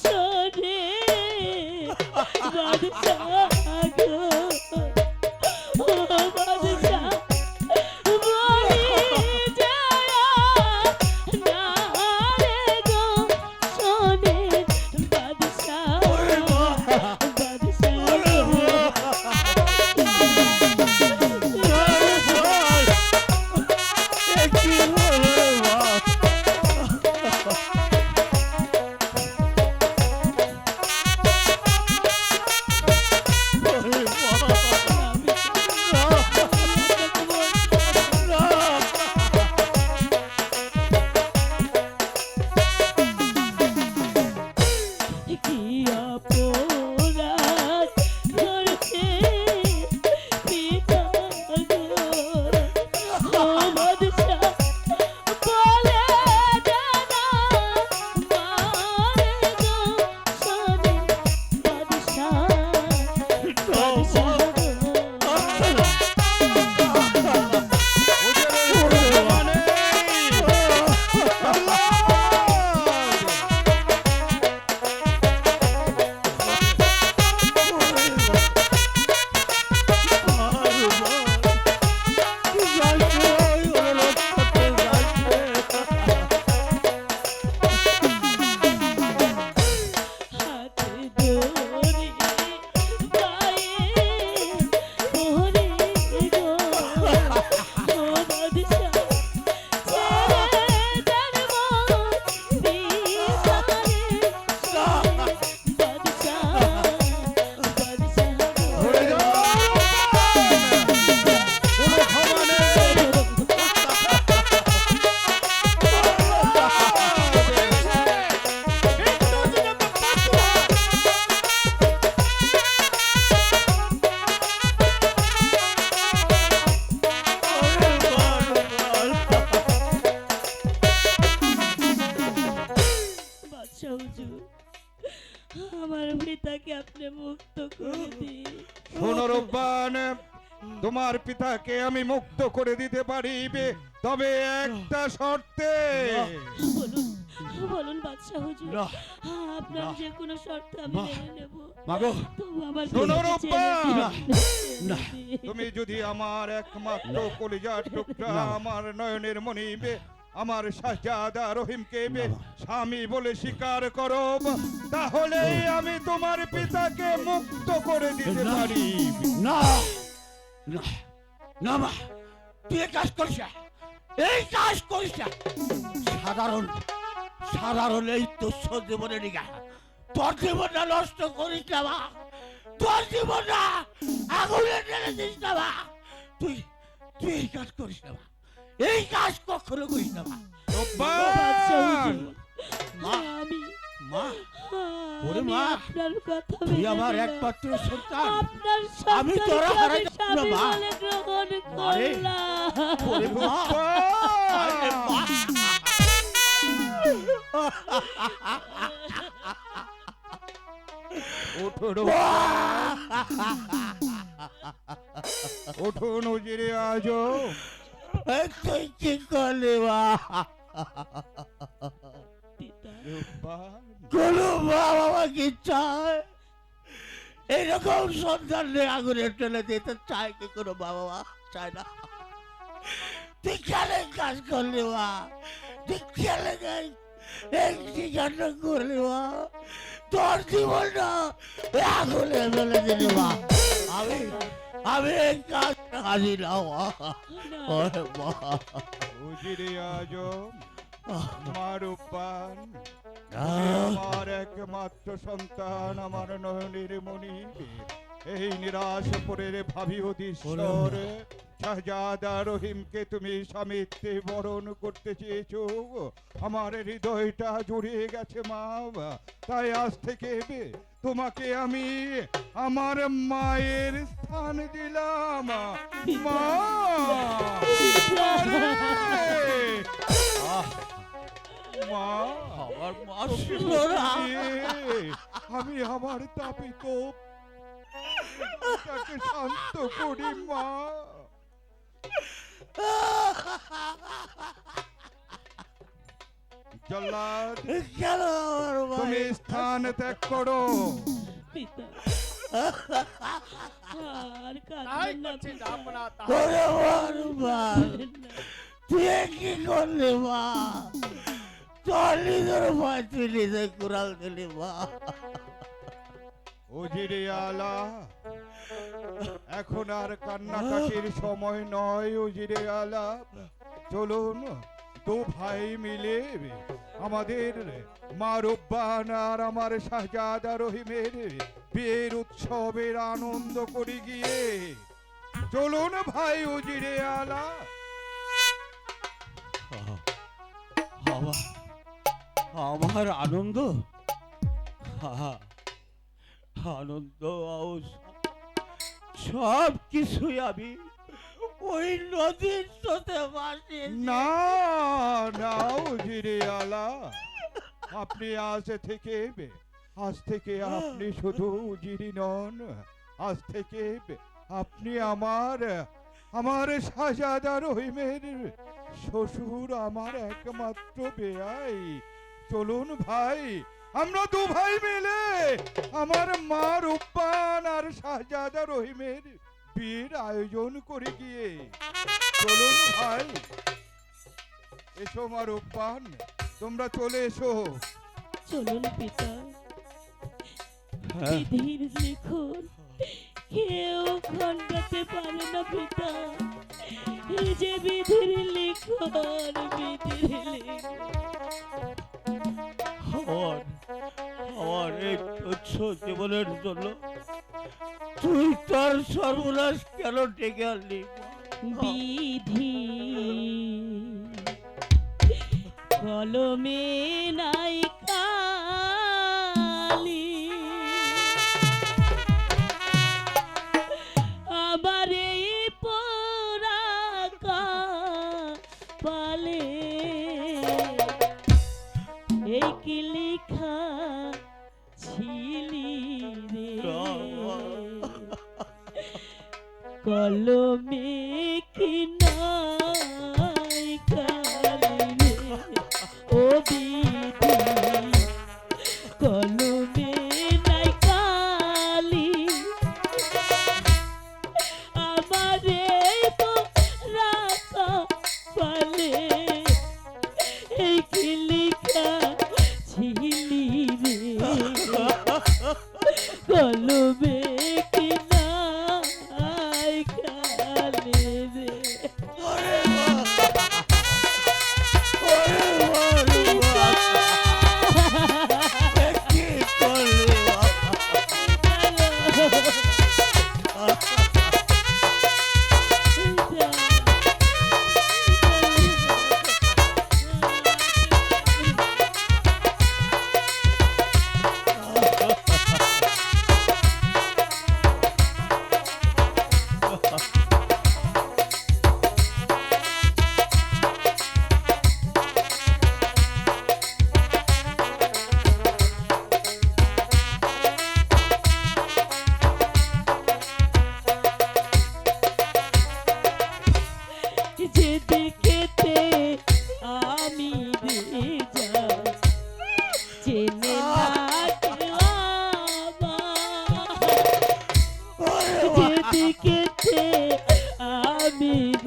শোনে বাদশাহ তোমার পিতাকে আমি মুক্ত করে দিতে পারিবে। তবে একটা শর্তে। বলুন বলুন বাদশাহ হুজুর। আপনার যে কোনো শর্ত আমি মেনে নেব। মাগো। শোনো পিতাকে না, তুমি যদি আমার একমাত্র কলিজার টুকরা আমার নয়নের মনিবে আমার শাহজাদা রহিমকে স্বামী বলে স্বীকার করো তাহলে আমি তোমার পিতাকে মুক্ত করে দিতে। পারি। না। না তুই কাজ করিস। এই কাজ করিস। সাধারণ সাধারণ এই তুচ্ছ জীবনে নিগা। তোর জীবনটা নষ্ট করিস না মা। তোর জীবনটা আগুনে ঢেলে দিস না মা। তুই তুই এই কাজ করিস না মা। এই কাজ কখনো করিস না মা। মা। মা ওরে মা, আপনার কথা তুই আমার। একমাত্র সন্তান আপনার আমি তোরা হারাই না, মা। বলে গ্রহণ মারে, করলাম। ওরে মা আরে মা ওঠো! ওঠো নজিরে আজো তুই কি করলি রূপবান! কোনো মা বাবা কি চায়। এরকম সন্তানদের আগুনে টেনে দিতে চায় কি কোনো মা বাবা চায় না। তুই কেন কাজ করলি মা। তুই কেন এই ঠিকানা করলি মা। তোর জীবনটা আগুনে ফেলে দিলি মা। আমি আমি এই কাজ হাজির নজিরে আজো মা উপান আমার একমাত্র সন্তান আমার নয়নের মণি। এই নিরাশ পরের ভাবি অধীশ্বর শাহজাদা রহিমকে তুমি স্বামীত্বে বরণ করতে চেয়েছো। আমার হৃদয়টা জুড়িয়ে গেছে মা তাই আজ থেকে তোমাকে আমি আমার মায়ের স্থান দিলাম। মা! মা! আমার মা আমি আমার তাপিত। তাকে শান্ত করি মা জল্লাদ তুমি স্থান ত্যাগ করো কি করলি মা ভাই কুড়াল দিলি মা উজিরে আলা এখন আর কান্নাকাটির সময় নয় উজিরে আলা চলুন দু ভাই মিলে আমাদের মা রুব্বান আর আমার শাহজাদা রহিমের বিয়ের উৎসবের আনন্দ করি গিয়ে। চলুন ভাই উজিরে আলা আমার আনন্দ? হা, আনন্দ সব কিছুই আমি ওই নদীর সাথে ভাসিয়ে না না, উজিরে আলা। আপনি আজ থেকে আজ থেকে আপনি শুধু উজিরি নন। আজ থেকে আপনি আমার আমার শাহজাদা রহিমের শ্বশুর, আমার একমাত্র বেয়াই। চলুন ভাই আমরা দু ভাই মিলে আমার মা রূপান আর শাহজাদা রহিমের বিয়ের আয়োজন করে গিয়ে। চলুন ভাই এসো মা রূপান তোমরা চলে এসো। চলুন পিতা হ্যাঁ। বিধির লিখন কেউ খণ্ডাতে পারে না পিতা। এই যে বিধির লিখন বিধির লিখন। আমার এই তুচ্ছ জীবনের জন্য তুই তার সর্বনাশ কেন ডেকে আনলি? বিধি কলমে নাই কলমে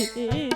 আমি